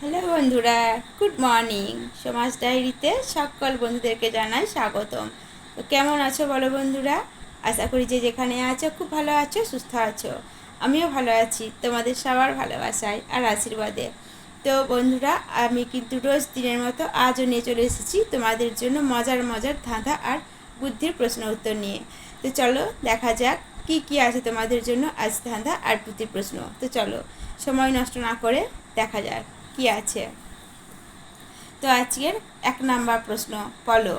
Hello বন্ধুরা, good morning. সমাজ ডায়েরিতে সকল বন্ধুদেরকে জানাই স্বাগতম। তো কেমন আছো বলো বন্ধুরা? আশা করি যে যেখানে আছো খুব ভালো আছো, সুস্থ আছো। আমিও ভালো আছি, তোমাদের সবার ভালোবাসায় আর আশীর্বাদে। তো বন্ধুরা, আমি কিন্তু রোজ দিনের মতো আজও নিয়ে চলে এসেছি তোমাদের জন্য মজার মজার ধাঁধা আর বুদ্ধির প্রশ্ন উত্তর নিয়ে। তো চলো, দেখা যাক কি কি আছে তোমাদের জন্য আজ ধাঁধা আর বুদ্ধির প্রশ্ন। তো চলো, সময় নষ্ট না করে দেখা যাক। কি আছে? তো আজকের এক নাম্বার প্রশ্ন, বলো।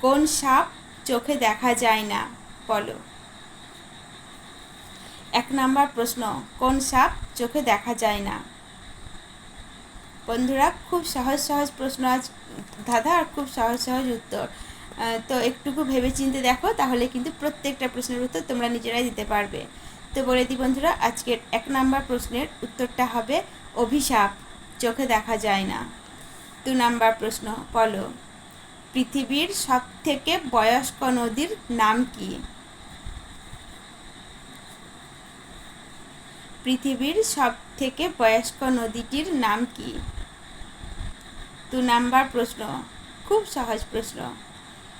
কোন সাপ চোখে দেখা যায় না? বলো। এক নাম্বার প্রশ্ন, কোন সাপ চোখে দেখা যায় না? বন্ধুরা, খুব সহজ সহজ প্রশ্ন আজ, দাদা, আর খুব সহজ সহজ উত্তর। তো একটুকু ভেবে চিনতে দেখো, তাহলে কিন্তু প্রত্যেকটা প্রশ্নের উত্তর তোমরা নিজেরাই দিতে পারবে। তো বলে দিই বন্ধুরা, আজকের এক নাম্বার প্রশ্নের উত্তরটা হবে অভিশাপ। চোখে দেখা যায় না। দু নাম্বার প্রশ্ন, বলো, পৃথিবীর সব থেকে বয়স্ক নদীর নাম কি? পৃথিবীর সব থেকে বয়স্ক নদীটির নাম কি? দু নাম্বার প্রশ্ন, খুব সহজ প্রশ্ন।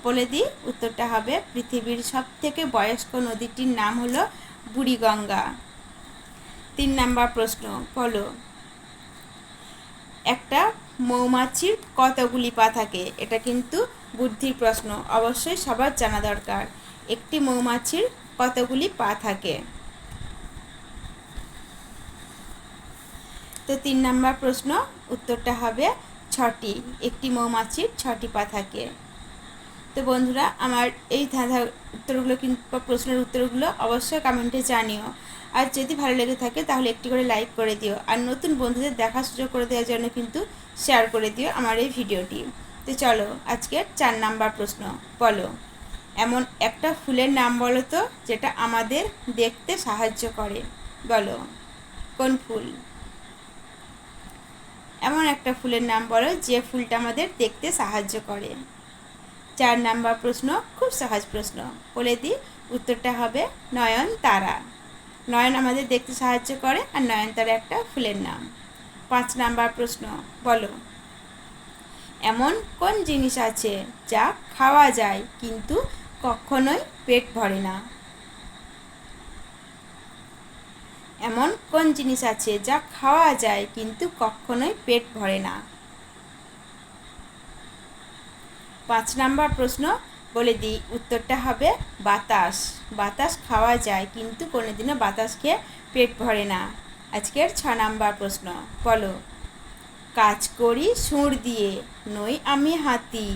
বলে দিই উত্তরটা হবে পৃথিবীর সব থেকে বয়স্ক নদীটির নাম হলো বুড়িগঙ্গা। তিন নাম্বার প্রশ্ন, বলো। একটা মৌমাছির কতগুলি পা থাকে? এটা কিন্তু বুদ্ধির প্রশ্ন, অবশ্যই সবার জানা দরকার। একটি মৌমাছির কতগুলি পা থাকে? তো তিন নাম্বার প্রশ্ন, উত্তরটা হবে ছটি। একটি মৌমাছির ছটি পা থাকে। তো বন্ধুরা, আমার এই ধাঁধা উত্তরগুলো কিন্তু প্রশ্নের উত্তরগুলো অবশ্যই কমেন্টে জানিও। আর যদি ভালো লেগে থাকে, তাহলে একটি করে লাইক করে দিও। আর নতুন বন্ধুদের দেখার সুযোগ করে দেওয়ার জন্য কিন্তু শেয়ার করে দিও আমার এই ভিডিওটি। তো চলো আজকে চার নাম্বার প্রশ্ন। বলো, এমন একটা ফুলের নাম বলো তো, যেটা আমাদের দেখতে সাহায্য করে। বলো, কোন ফুল? এমন একটা ফুলের নাম বলো, যে ফুলটা আমাদের দেখতে সাহায্য করে। চার নাম্বার প্রশ্ন, খুব সহজ প্রশ্ন। বলে দিই, উত্তরটা হবে নয়ন তারা নয়ন আমাদের দেখতে সাহায্য করে আর নয়নতারা একটা ফুলের নাম। পাঁচ নাম্বার প্রশ্ন, বলো, এমন কোন জিনিস আছে যা খাওয়া যায় কিন্তু কখনোই পেট ভরে না? এমন কোন জিনিস আছে যা খাওয়া যায় কিন্তু কখনোই পেট ভরে না? পাঁচ নাম্বার প্রশ্ন বলে দিই, উত্তরটা হবে বাতাস। বাতাস খাওয়া যায়, কিন্তু কোনোদিনও বাতাস খেয়ে পেট ভরে না। আজকের ছ নাম্বার প্রশ্ন, বলো, কাজ করি সুর দিয়ে, নই আমি হাতি।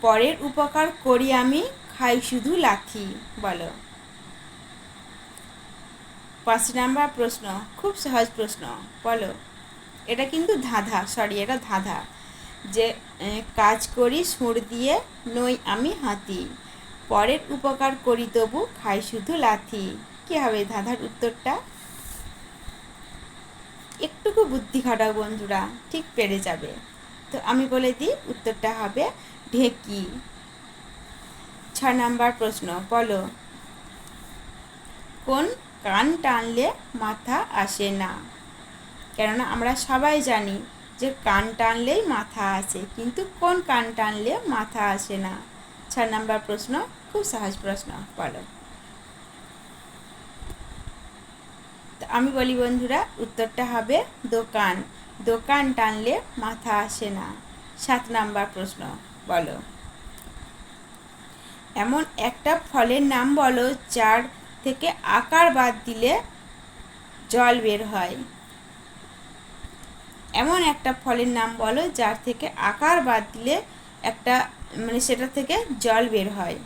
পরের উপকার করি আমি, খাই শুধু লাথি, বলো। পাঁচ নাম্বার প্রশ্ন, খুব সহজ প্রশ্ন, বলো। এটা কিন্তু ধাঁধা সরি এটা ধাঁধা। যে কাজ করি সুর দিয়ে নই আমি হাতি। পরের উপকার করি তবু খাই শুধু লাথি। কি হবে ধাঁধার উত্তরটা? একটুকু বুদ্ধি খাটাও বন্ধুরা, ঠিক পেরে যাবে। তো আমি বলে দিই, উত্তরটা হবে ঢেকি। ছ নাম্বার প্রশ্ন, বলো, কোন কান টানলে মাথা আসে না? কেননা আমরা সবাই জানি যে কান টানলেই মাথা আসে, কিন্তু কোন কান টানলে মাথা আসে না? ছ নম্বর প্রশ্ন, খুব সহজ প্রশ্ন, বলো। আমি বলি বন্ধুরা, উত্তরটা হবে দোকান। দোকান টানলে মাথা আসে না। সাত নাম্বার প্রশ্ন, বলো। এমন একটা ফলের নাম বলো, যার থেকে আকার বাদ দিলে জল বের হয়। এমন একটা ফলের নাম বলো যার থেকে আকার বাদ দিলে একটা মানে সেটা থেকে জল বের হয়।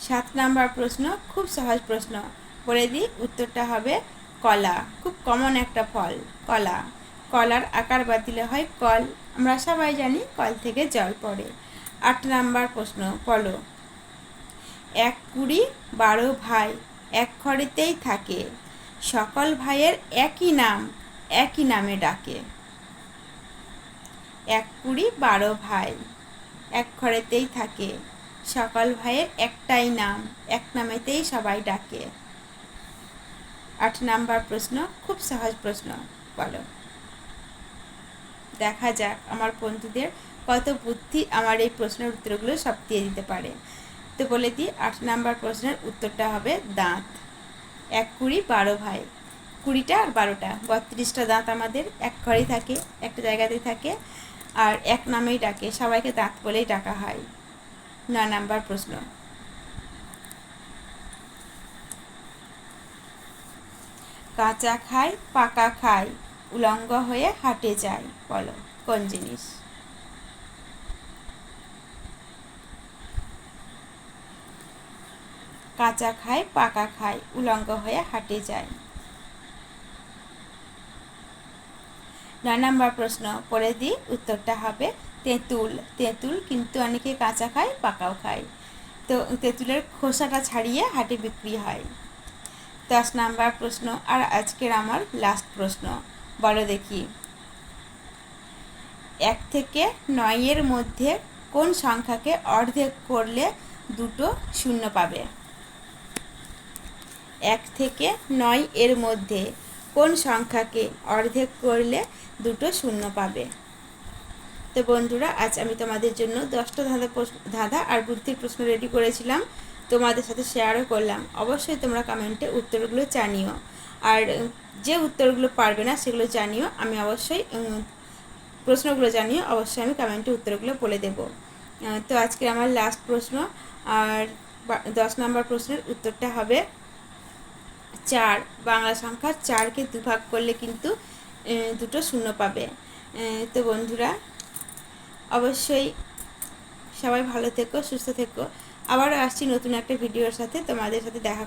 সাত নাম্বার প্রশ্ন, খুব সহজ প্রশ্ন। বলে দিই, উত্তরটা হবে কলা। খুব কমন একটা ফল, কলা। কলার আকার বাদ দিলে হয় কল। আমরা সবাই জানি কল থেকে জল পড়ে। আট নাম্বার প্রশ্ন, বলো। এক কুড়ি বারো ভাই এক ঘরেতেই থাকে। সকল ভাইয়ের একই নাম, একই নামে ডাকে। এক কুড়ি বারো ভাই, এক ঘরেতেই থাকে। সকল ভাইয়ের একটাই নাম, এক নামেতেই সবাই ডাকে। আট নাম্বার প্রশ্ন, খুব সহজ প্রশ্ন, বলো। দেখা যাক আমার বন্ধুদের কত বুদ্ধি আমার এই প্রশ্নের উত্তরগুলো সব দিয়ে দিতে পারে। তো বলে দিই, আট নাম্বার প্রশ্নের উত্তরটা হবে দাঁত। এক কুড়ি বারো ভাই। কুড়িটা আর বারোটা। বত্রিশটা দাঁত আমাদের এক ঘরেই থাকে, একটা জায়গাতেই থাকে আর এক নামেই ডাকে। সবাইকে দাঁত বলেই ডাকা হয়। ন নাম্বার প্রশ্ন। কাঁচা খায়, পাকা খায়, উলঙ্গ হয়ে হাটে যায়, বলো। কোন জিনিস? কাঁচা খায়, পাকা খায়, উলঙ্গ হয়ে হাটে যায়। নয় নম্বর প্রশ্ন পড়ে দিই উত্তরটা হবে, তেঁতুল। তেঁতুল কিন্তু অনেকে কাঁচা খায়, পাকাও খায়। তো তেঁতুলের খোসাটা ছাড়িয়ে হাটে বিক্রি হয়। দশ নাম্বার প্রশ্ন, আর আজকের আমার লাস্ট প্রশ্ন। বলো দেখি। এক থেকে নয়ের মধ্যে কোন সংখ্যাকে অর্ধেক করলে দুটো শূন্য পাবে? এক থেকে নয় এর মধ্যে কোন সংখ্যাকে অর্ধেক করলে দুটো শূন্য পাবে? তো বন্ধুরা, আজ আমি তোমাদের জন্য দশটা ধাঁধা ধাঁধা আর বুদ্ধির প্রশ্ন রেডি করেছিলাম। তোমাদের সাথে শেয়ারও করলাম। অবশ্যই তোমরা কমেন্টে উত্তরগুলো জানিও। আর যে উত্তরগুলো পারবে না, সেগুলো জানিও। আমি অবশ্যই প্রশ্নগুলো জানিও। অবশ্যই আমি কমেন্টে উত্তরগুলো বলে দেব। তো আজকে আমার লাস্ট প্রশ্ন। আর দশ নম্বর প্রশ্নের উত্তরটা হবে চার, বাংলা সংখ্যা চারকে দুভাগ করলে কিন্তু দুটো শূন্য পাবে। তো বন্ধুরা, অবশ্যই সবাই ভালো থেকো, সুস্থ থেকো। আবারও আসছি নতুন একটা ভিডিওর সাথে, তোমাদের সাথে দেখা